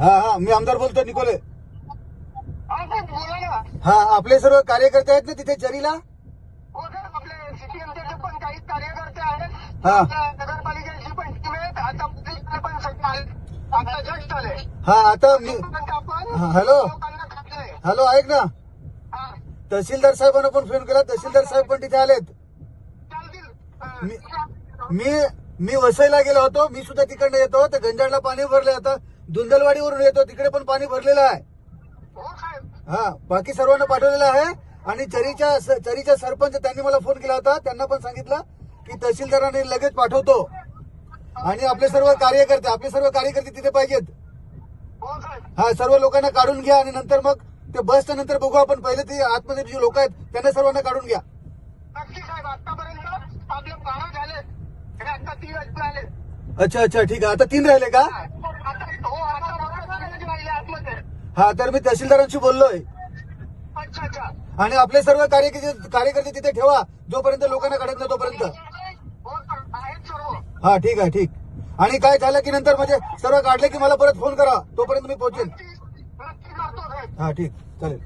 हा हा मी आमदार बोलतो निकोले. हा साहेब बोला ना. हा आपले सर्व कार्यकर्ते आहेत ना तिथे चरीला हो सर आपले सीपीएमचे पण काही कार्यकर्ते आहेत. हा. आपल्या नगरपालिकेची पण टीम आहेत. आता पोलिसांचे पण सगळे आले आता जस्ट आले. हा आता मी पण आपण हा, हॅलो. लोकांना. हॅलो ऐक ना. हा. तहसीलदार साहेबांना पण फोन केला. तहसीलदार साहेब पण तिथे आलेत. चालतील. अं, मी- मी मी वसईला गेलो होतो. मी सुद्धा तिकडनं येतो. तर गंजाडला पाणी भरले आता धुंदलवाडीवरून येतो. तिकडे पण पाणी भरलेलं आहे. हो हा बाकी सर्वांना पाठवलेलं आहे. आणि चरीच्या चरीच्या सरपंच त्यांनी मला फोन केला होता. त्यांना पण सांगितलं की तहसीलदारांनी लगेच पाठवतो. आणि आपले सर्व कार्यकर्ते आपले सर्व कार्यकर्ते तिथे पाहिजेत. हो सर्व लोकांना काढून घ्या आणि नंतर मग ते बसच्या नंतर बघू आपण. पहिले ते आतमध्ये जे लोक आहेत त्यांना सर्वांना काढून घ्या. अच्छा अच्छा ठीक आहे. आता तीन राहिले का आता हो आता बघा राहिले आतमध्ये हा तर मी तहसीलदारांशी बोललोय. अच्छा अच्छा. आणि आपले सर्व कार्यकर्ते कार्यकर्ते तिथे ठेवा जोपर्यंत लोकांना काढत नाही तोपर्यंत. हो सर आहेत सर्व. हा ठीक आहे ठीक. आणि काय झालं की नंतर म्हणजे सर्व काढले की मला परत फोन करा तोपर्यंत मी नक्की करतो साहेब. हा ठीक चालेल.